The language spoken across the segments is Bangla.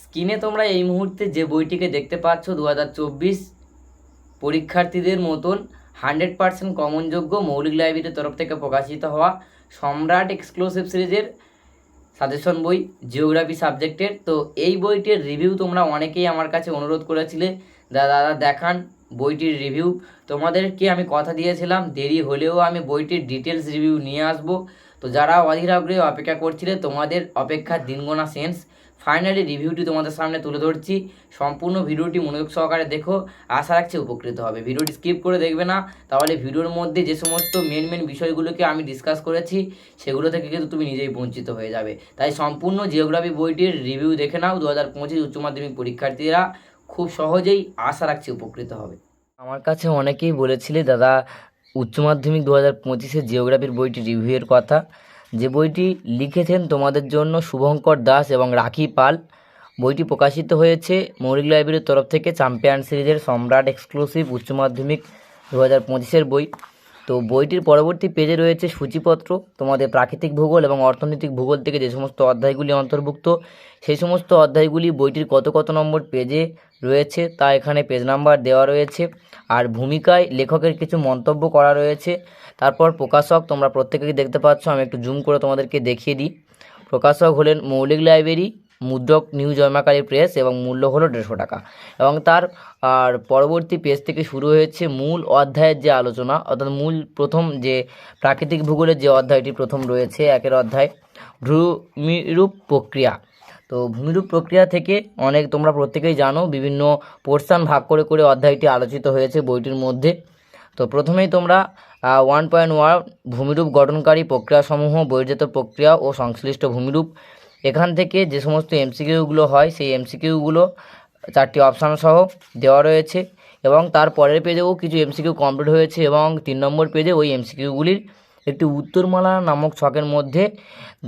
স্ক্রিনে তোমরা এই মুহূর্তে যে বইটিকে দেখতে পাচ্ছ দু হাজার চব্বিশ পরীক্ষার্থীদের মতন হান্ড্রেড পার্সেন্ট কমনযোগ্য মৌলিক লাইব্রেরির তরফ থেকে প্রকাশিত হওয়া সম্রাট এক্সক্লুসিভ সিরিজের সাজেশন বই, জিওগ্রাফি সাবজেক্টের। তো এই বইটির রিভিউ তোমরা অনেকেই আমার কাছে অনুরোধ করেছিলে দাদা দাদা দেখান বইটির রিভিউ। তোমাদেরকে আমি কথা দিয়েছিলাম, দেরি হলেও আমি বইটির ডিটেলস রিভিউ নিয়ে আসব। তো যারা অধীর আগ্রহে অপেক্ষা করছিলে, তোমাদের অপেক্ষার দিনগোনা সেন্স ফাইনালি রিভিউটি তোমাদের সামনে তুলে ধরছি। সম্পূর্ণ ভিডিওটি মনোযোগ সহকারে দেখো। আশা রাখছি উপকৃত হবে। ভিডিওটি স্কিপ করে দেখবে না। তাহলে ভিডিওর মধ্যে যে সমস্ত মেন মেন বিষয়গুলোকে আমি ডিসকাস করেছি, সেগুলো থেকে কিন্তু তুমি নিজেই বঞ্চিত হয়ে যাবে। তাই সম্পূর্ণ জিওগ্রাফি বইটির রিভিউ দেখে নাও। দু হাজার পঁচিশ উচ্চ মাধ্যমিক পরীক্ষার্থীরা খুব সহজেই আশা রাখছি উপকৃত হবে। আমার কাছে অনেকেই বলেছিলে, দাদা, উচ্চ মাধ্যমিক দু হাজার পঁচিশে জিওগ্রাফির বইটি রিভিউয়ের কথা। যে বইটি লিখেছেন তোমাদের জন্য শুভঙ্কর দাস এবং রাখি পাল। বইটি প্রকাশিত হয়েছে মৌলিক লাইব্রেরির তরফ থেকে চ্যাম্পিয়ন সিরিজের সম্রাট এক্সক্লুসিভ উচ্চ মাধ্যমিক দু হাজার পঁচিশের বই। তো বইটির পরবর্তী পেজে রয়েছে সূচিপত্র, তোমাদের প্রাকৃতিক ভূগোল এবং অর্থনৈতিক ভূগোল থেকে যে সমস্ত অধ্যায়গুলি অন্তর্ভুক্ত, সেই সমস্ত অধ্যায়গুলি বইটির কত কত নম্বর পেজে রয়েছে তা এখানে পেজ নাম্বার দেওয়া রয়েছে। আর ভূমিকায় লেখকের কিছু মন্তব্য করা রয়েছে। তারপর প্রকাশক, তোমরা প্রত্যেকেই দেখতে পাচ্ছ, আমি একটু জুম করে তোমাদেরকে দেখিয়ে দিই। প্রকাশক হলেন মৌলিক লাইব্রেরি মুদ্রক নিউ জয়মাকালী প্রেস এবং মূল্য হলো দেড়শো টাকা। এবং তার, আর পরবর্তী পেজ থেকে শুরু হয়েছে মূল অধ্যায়ের যে আলোচনা, অর্থাৎ মূল প্রথম যে প্রাকৃতিক ভূগোলের যে অধ্যায়টি প্রথম রয়েছে একের অধ্যায়, ভূমিরূপ প্রক্রিয়া। তো ভূমিরূপ প্রক্রিয়া থেকে অনেক তোমরা প্রত্যেকেই জানো, বিভিন্ন পোর্শন ভাগ করে করে অধ্যায়টি আলোচিত হয়েছে বইটির মধ্যে। তো প্রথমেই তোমরা ওয়ান পয়েন্ট ওয়ান ভূমিরূপ গঠনকারী প্রক্রিয়াসমূহ, বহির্জাত প্রক্রিয়া ও সংশ্লিষ্ট ভূমিরূপ এখান থেকে যে সমস্ত এমসিকিউগুলো হয়, সেই এমসিকিউগুলো চারটি অপশান সহ দেওয়া রয়েছে এবং তার পরের পেজেও কিছু এমসিকিউ কমপ্লিট হয়েছে এবং তিন নম্বর পেজে ওই এমসিকিউগুলির একটি উত্তরমালা নামক ছকের মধ্যে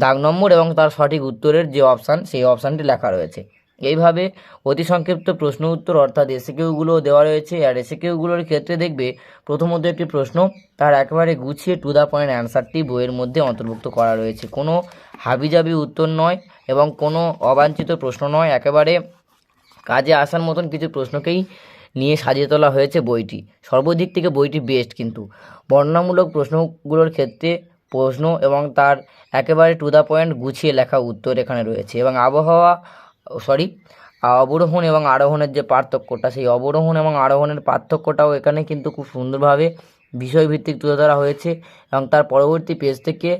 দাগ নম্বর এবং তার সঠিক উত্তরের যে অপশান সেই অপশানটি লেখা রয়েছে। এইভাবে অতি সংক্ষিপ্ত প্রশ্ন উত্তর অর্থাৎ এসিকিউগুলো দেওয়া রয়েছে। আর এসিকিউগুলোর ক্ষেত্রে দেখবে প্রথমত একটি প্রশ্ন, তার একেবারে গুছিয়ে টু দ্য পয়েন্ট অ্যান্সারটি বইয়ের মধ্যে অন্তর্ভুক্ত করা রয়েছে। কোনো হাবিজাবি উত্তর নয় এবং কোনো অবাঞ্ছিত প্রশ্ন নয়। একেবারে কাজে আসার মতন কিছু প্রশ্নকেই নিয়ে সাজিয়ে তোলা হয়েছে বইটি। সর্বদিক থেকে বইটি বেস্ট কিন্তু। বর্ণনামূলক প্রশ্নগুলোর ক্ষেত্রে প্রশ্ন এবং তার একেবারে টু দ্য পয়েন্ট গুছিয়ে লেখা উত্তর এখানে রয়েছে এবং আবহাওয়া সরি অবরোহণ এবং আরোহণের যে পার্থক্যটা, সেই অবরোহণ এবং আরোহণের পার্থক্যটাও এখানে কিন্তু খুব সুন্দরভাবে বিষয়ভিত্তিক তুলে ধরা হয়েছে এবং তার পরবর্তী পেজ থেকে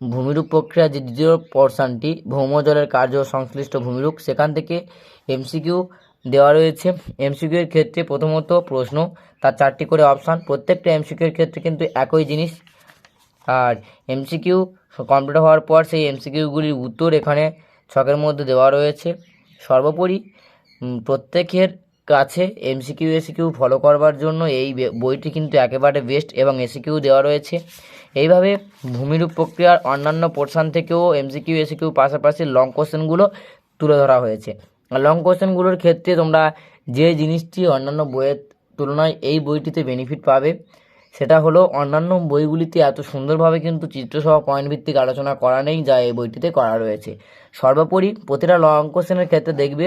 ভূমিরূপ প্রক্রিয়া যে দ্বিতীয় পর্শনটি ভৌমজলের কার্য সংশ্লিষ্ট ভূমিরূপ, সেখান থেকে এমসিকিউ দেওয়া রয়েছে। এমসিকিউ এর ক্ষেত্রে প্রথমত প্রশ্ন, তার চারটি করে অপশান প্রত্যেকটা এমসিকিউ এর ক্ষেত্রে কিন্তু একই জিনিস। আর এমসিকিউ কমপ্লিট হওয়ার পর সেই এমসিকিউগুলির উত্তর এখানে ছকের মধ্যে দেওয়া রয়েছে। সর্বোপরি প্রত্যেকের কাছে এমসিকিউ এসিকিউ ফলো করবার জন্য এই বইটি কিন্তু একেবারে বেস্ট এবং এসিকিউ দেওয়া রয়েছে। এইভাবে ভূমিরূপ প্রক্রিয়ার অন্যান্য পোর্শন থেকেও এমসিকিউ এসিকিউ পাশাপাশি লং কোশ্চেনগুলো তুলে ধরা হয়েছে। লং কোশ্চেনগুলোর ক্ষেত্রে তোমরা যে জিনিসটি অন্যান্য বইয়ের তুলনায় এই বইটিতে বেনিফিট পাবে সেটা হলো অন্যান্য বইগুলিতে এত সুন্দরভাবে কিন্তু চিত্রসহ পয়েন্ট ভিত্তিক আলোচনা করা নেই যা এই বইটিতে করা রয়েছে। সর্বোপরি প্রতিটা ল অঙ্ক কোশ্চেনের ক্ষেত্রে দেখবে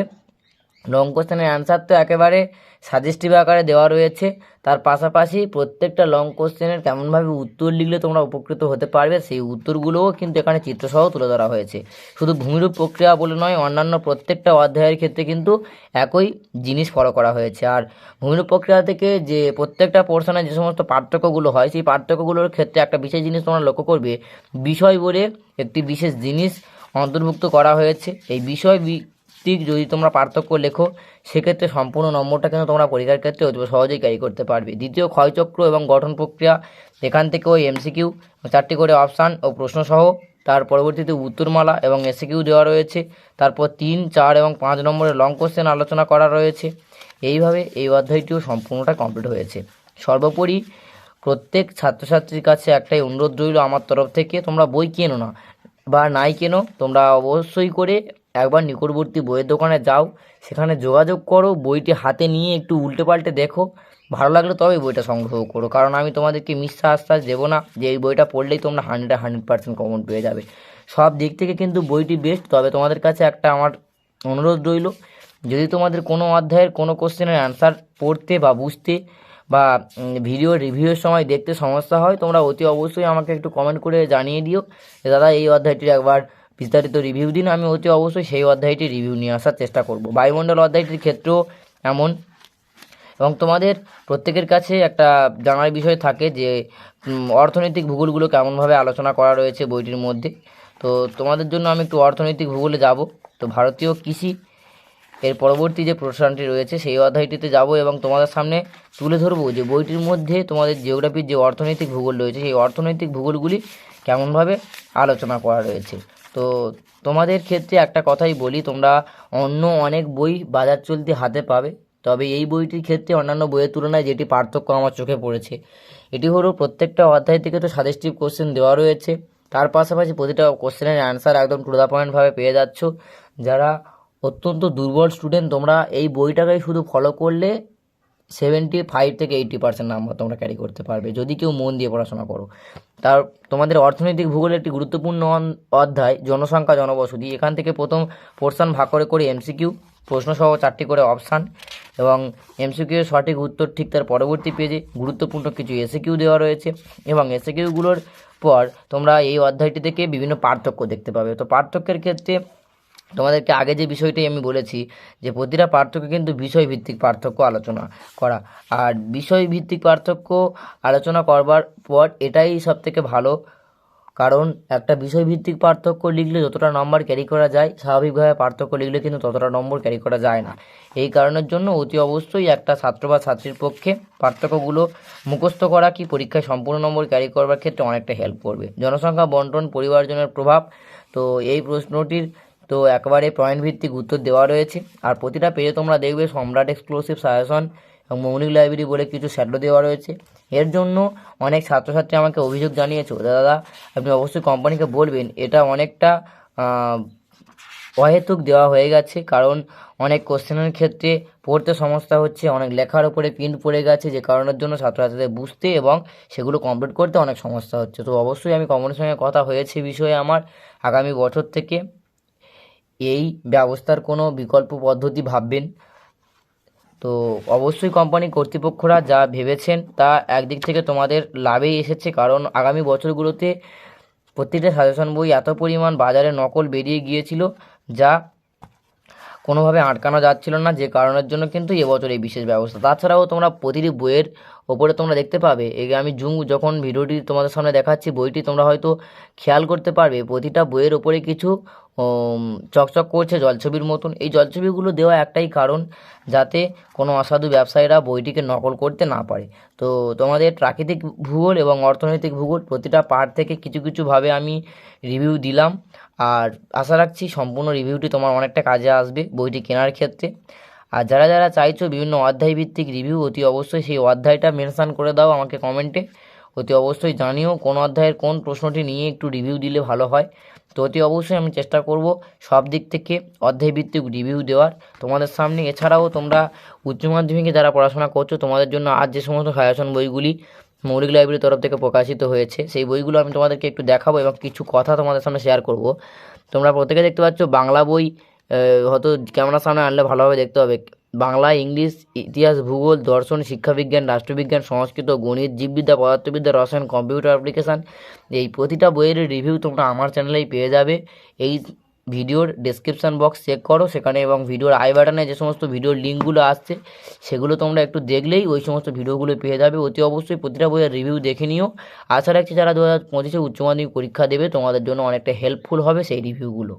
লং কোশ্চেনের অ্যান্সার তো একেবারে সাজেস্টিভ আকারে দেওয়া রয়েছে। তার পাশাপাশি প্রত্যেকটা লং কোশ্চেনের কেমনভাবে উত্তর লিখলে তোমরা উপকৃত হতে পারবে, সেই উত্তরগুলোও কিন্তু এখানে চিত্রসহ তুলে ধরা হয়েছে। শুধু ভূমিরূপ প্রক্রিয়া বলে নয়, অন্যান্য প্রত্যেকটা অধ্যায়ের ক্ষেত্রে কিন্তু একই জিনিস ফলো করা হয়েছে। আর ভূমিরূপ প্রক্রিয়া থেকে যে প্রত্যেকটা পোর্শনে যে সমস্ত পার্থক্যগুলো হয়, সেই পার্থক্যগুলোর ক্ষেত্রে একটা বিশেষ জিনিস তোমরা লক্ষ্য করবে। বিষয় বলে একটি বিশেষ জিনিস অন্তর্ভুক্ত করা হয়েছে। এই বিষয় ভিত্তিক যদি তোমরা পার্থক্য লেখো, সেক্ষেত্রে সম্পূর্ণ নম্বরটা কিন্তু তোমরা পরীক্ষার ক্ষেত্রে অতি সহজেই ক্যারি করতে পারবে। দ্বিতীয়, ক্ষয়চক্র এবং গঠন প্রক্রিয়া, এখান থেকে ওই এমসিকিউ চারটি করে অপশান ও প্রশ্নসহ, তার পরবর্তীতে উত্তরমালা এবং এসিকিউ দেওয়া রয়েছে। তারপর তিন, চার এবং পাঁচ নম্বরের লং কোশ্চেন আলোচনা করা রয়েছে। এইভাবে এই অধ্যায়টিও সম্পূর্ণটা কমপ্লিট হয়েছে। সর্বোপরি, প্রত্যেক ছাত্রছাত্রীর কাছে একটাই অনুরোধ রইল আমার তরফ থেকে, তোমরা বই কেনো না বা নাই কেনো, তোমরা অবশ্যই করে একবার নিকটবর্তী বইয়ের দোকানে যাও, সেখানে যোগাযোগ করো, বইটি হাতে নিয়ে একটু উল্টে পাল্টে দেখো। ভালো লাগলে তবে বইটা সংগ্রহ করো, কারণ আমি তোমাদেরকে মিথ্যা আশ্বাস দেবো না যে এই বইটা পড়লেই তোমরা হান্ড্রেড হান্ড্রেড পার্সেন্ট কমন পেয়ে যাবে। সব দিক থেকে কিন্তু বইটি বেস্ট তবে তোমাদের কাছে একটা আমার অনুরোধ রইল, যদি তোমাদের কোনো অধ্যায়ের কোনো কোশ্চেনের অ্যান্সার পড়তে বা বুঝতে বা ভিডিও রিভিউয়ের সময় দেখতে সমস্যা হয়, তোমরা অতি অবশ্যই আমাকে একটু কমেন্ট করে জানিয়ে দিও যে দাদা এই অধ্যায়টির একবার বিস্তারিত রিভিউ দিন, আমি অতি অবশ্যই সেই অধ্যায়টির রিভিউ নিয়ে আসার চেষ্টা করব। বায়ুমণ্ডল অধ্যায়টির ক্ষেত্রেও এমন। এবং তোমাদের প্রত্যেকের কাছে একটা জানার বিষয় থাকে যে অর্থনৈতিক ভূগোলগুলো কেমনভাবে আলোচনা করা রয়েছে বইটির মধ্যে। তো তোমাদের জন্য আমি একটু অর্থনৈতিক ভূগোলে যাব। তো ভারতীয় কৃষি এর পরবর্তী যে প্রশ্নটি রয়েছে, সেই অধ্যায়টিতে যাব এবং তোমাদের সামনে তুলে ধরবো যে বইটির মধ্যে তোমাদের জিওগ্রাফির যে অর্থনৈতিক ভূগোল রয়েছে, সেই অর্থনৈতিক ভূগোলগুলি কেমনভাবে আলোচনা করা রয়েছে। তো তোমাদের ক্ষেত্রে একটা কথাই বলি, তোমরা অন্য অনেক বই বাজার চলতি হাতে পাবে। তবে এই বইটির ক্ষেত্রে অন্যান্য বইয়ের তুলনায় যেটি পার্থক্য আমার চোখে পড়েছে, এটি হলো প্রত্যেকটা অধ্যায় থেকে তো সাজেস্টিভ কোশ্চেন দেওয়া রয়েছে। তার পাশাপাশি প্রতিটা কোশ্চেনের অ্যান্সার একদম টু দ্য পয়েন্টভাবে পেয়ে যাচ্ছ। যারা অত্যন্ত দুর্বল স্টুডেন্ট তোমরা এই বইটাকেই শুধু ফলো করলে সেভেন্টি ফাইভ থেকে এইট্টি পার্সেন্ট নাম্বার তোমরা ক্যারি করতে পারবে, যদি কেউ মন দিয়ে পড়াশোনা করো। তার, তোমাদের অর্থনৈতিক ভূগোলের একটি গুরুত্বপূর্ণ অধ্যায়, জনসংখ্যা, জনবসতি। এখান থেকে প্রথম পোর্শন ভাগ করে করে এমসিকিউ প্রশ্নসহ চারটি করে অপশান এবং এমসিকিউ সঠিক উত্তর ঠিক তার পরবর্তী পেজে গুরুত্বপূর্ণ কিছু এসিকিউ দেওয়া রয়েছে এবং এসিকিউগুলোর পর তোমরা এই অধ্যায়টি থেকে বিভিন্ন পার্থক্য দেখতে পাবে। তো পার্থক্যের ক্ষেত্রে তোমাদেরকে আগে যে বিষয়টি আমি বলেছি, যে প্রতিটা পার্থক্য কিন্তু বিষয়ভিত্তিক পার্থক্য আলোচনা করা। আর বিষয়ভিত্তিক পার্থক্য আলোচনা করবার পর এটাই সব থেকে ভালো। কারণ একটা বিষয়ভিত্তিক পার্থক্য লিখলে যতটা নম্বর ক্যারি করা যায়, স্বাভাবিকভাবে পার্থক্য লিখলে কিন্তু ততটা নম্বর ক্যারি করা যায় না। এই কারণের জন্য অতি অবশ্যই একটা ছাত্র বা ছাত্রীর পক্ষে পার্থক্যগুলো মুখস্থ করা কি পরীক্ষায় সম্পূর্ণ নম্বর ক্যারি করবার ক্ষেত্রে অনেকটা হেল্প করবে। জনসংখ্যা বন্টন, পরিবারজনের প্রভাব, তো এই প্রশ্নটির তো একবারে পয়েন্ট ভিত্তিক উত্তর দেওয়া রয়েছে। আর প্রতিটা পেজে তোমরা দেখবে সম্রাট এক্সক্লুসিভ সাজেশন এবং মৌলিক লাইব্রেরি বলে কিছু শ্যাডো দেওয়া রয়েছে। এর জন্য অনেক ছাত্রছাত্রী আমাকে অভিযোগ জানিয়েছো দাদা, আপনি অবশ্যই কোম্পানিকে বলবেন। এটা অনেকটা অহেতুক দেওয়া হয়ে গেছে। কারণ অনেক কোশ্চেনের ক্ষেত্রে পড়তে সমস্যা হচ্ছে, অনেক লেখার উপরে প্রিন্ট পড়ে গেছে, যে কারণের জন্য ছাত্রছাত্রীদের বুঝতে এবং সেগুলো কমপ্লিট করতে অনেক সমস্যা হচ্ছে। তো অবশ্যই আমি কোম্পানির সঙ্গে কথা হয়েছে বিষয়ে আমার আগামী বছর থেকে। এই ব্যবস্থার কোনো বিকল্প পদ্ধতি ভাববেন? তো অবশ্যই কোম্পানি কর্তৃপক্ষরা যা ভেবেছেন তা একদিক থেকে তোমাদের লাভেই এসেছে, কারণ আগামী বছরগুলোতে প্রত্যেকটা সাজেশন বই এত পরিমাণ বাজারে নকল বেরিয়ে গিয়েছিল যা কোনোভাবে আটকানো যাচ্ছিল না, যে কারণের জন্য কিন্তু এবছর এই বিশেষ ব্যবস্থা। তাছাড়াও তোমরা প্রতিটি বইয়ের ওপরে তোমরা দেখতে পাবে, এই আমি জুম যখন ভিডিওটি তোমাদের সামনে দেখাচ্ছি, বইটি তোমরা হয়তো খেয়াল করতে পারবে, প্রতিটা বইয়ের ওপরে কিছু চকচক করছে জলছবির মতন। এই জলছবিগুলো দেওয়া একটাই কারণ যাতে কোনো অসাধু ব্যবসায়ীরা বইটিকে নকল করতে না পারে। তো তোমাদের প্রাকৃতিক ভূগোল এবং অর্থনৈতিক ভূগোল প্রতিটা পার্ট থেকে কিছু কিছুভাবে আমি রিভিউ দিলাম। আর আশা রাখছি সম্পূর্ণ রিভিউটি তোমার অনেকটা কাজে আসবে বইটি কেনার ক্ষেত্রে। আর যারা যারা চাইছো বিভিন্ন অধ্যায় ভিত্তিক রিভিউ অতি অবশ্যই সেই অধ্যায়টা মেনশান করে দাও আমাকে কমেন্টে অতি অবশ্যই জানিও কোন অধ্যায়ের কোন প্রশ্নটি নিয়ে একটু রিভিউ দিলে ভালো হয়। তো অতি অবশ্যই আমি চেষ্টা করব সব দিক থেকে অধ্যায় ভিত্তিক রিভিউ দেওয়ার। তোমাদের সামনে এছাড়াও তোমরা উচ্চ মাধ্যমিকে যারা পড়াশোনা করছ, তোমাদের জন্য আজ যে সমস্ত সাজেশন বইগুলি মৌলিক লাইব্রেরির তরফ থেকে প্রকাশিত হয়েছে, সেই বইগুলো আমি তোমাদেরকে একটু দেখাবো এবং কিছু কথা তোমাদের সামনে শেয়ার করব। তোমরা প্রত্যেকে দেখতে পাচ্ছ বাংলা বই হয়তো ক্যামেরার সামনে আনলে ভালোভাবে দেখতে হবে। বাংলা, ইংলিশ, ইতিহাস, ভূগোল, দর্শন, শিক্ষাবিজ্ঞান, রাষ্ট্রবিজ্ঞান, সংস্কৃত, গণিত, জীববিদ্যা, পদার্থবিদ্যা, রসায়ন, কম্পিউটার অ্যাপ্লিকেশান এই প্রতিটা বইয়ের রিভিউ তোমরা আমার চ্যানেলেই পেয়ে যাবে। এই ভিডিওর ডেসক্রিপশান বক্স চেক করো, সেখানে এবং ভিডিওর আই বাটনে যে সমস্ত ভিডিওর লিঙ্কগুলো আসছে, সেগুলো তোমরা একটু দেখলেই ওই সমস্ত ভিডিওগুলো পেয়ে যাবে। অতি অবশ্যই প্রতিটা বইয়ের রিভিউ দেখে নিও। আশা রাখছি যারা দু হাজার পঁচিশে উচ্চ মাধ্যমিক পরীক্ষা দেবে, তোমাদের জন্য অনেকটা হেল্পফুল হবে সেই রিভিউগুলো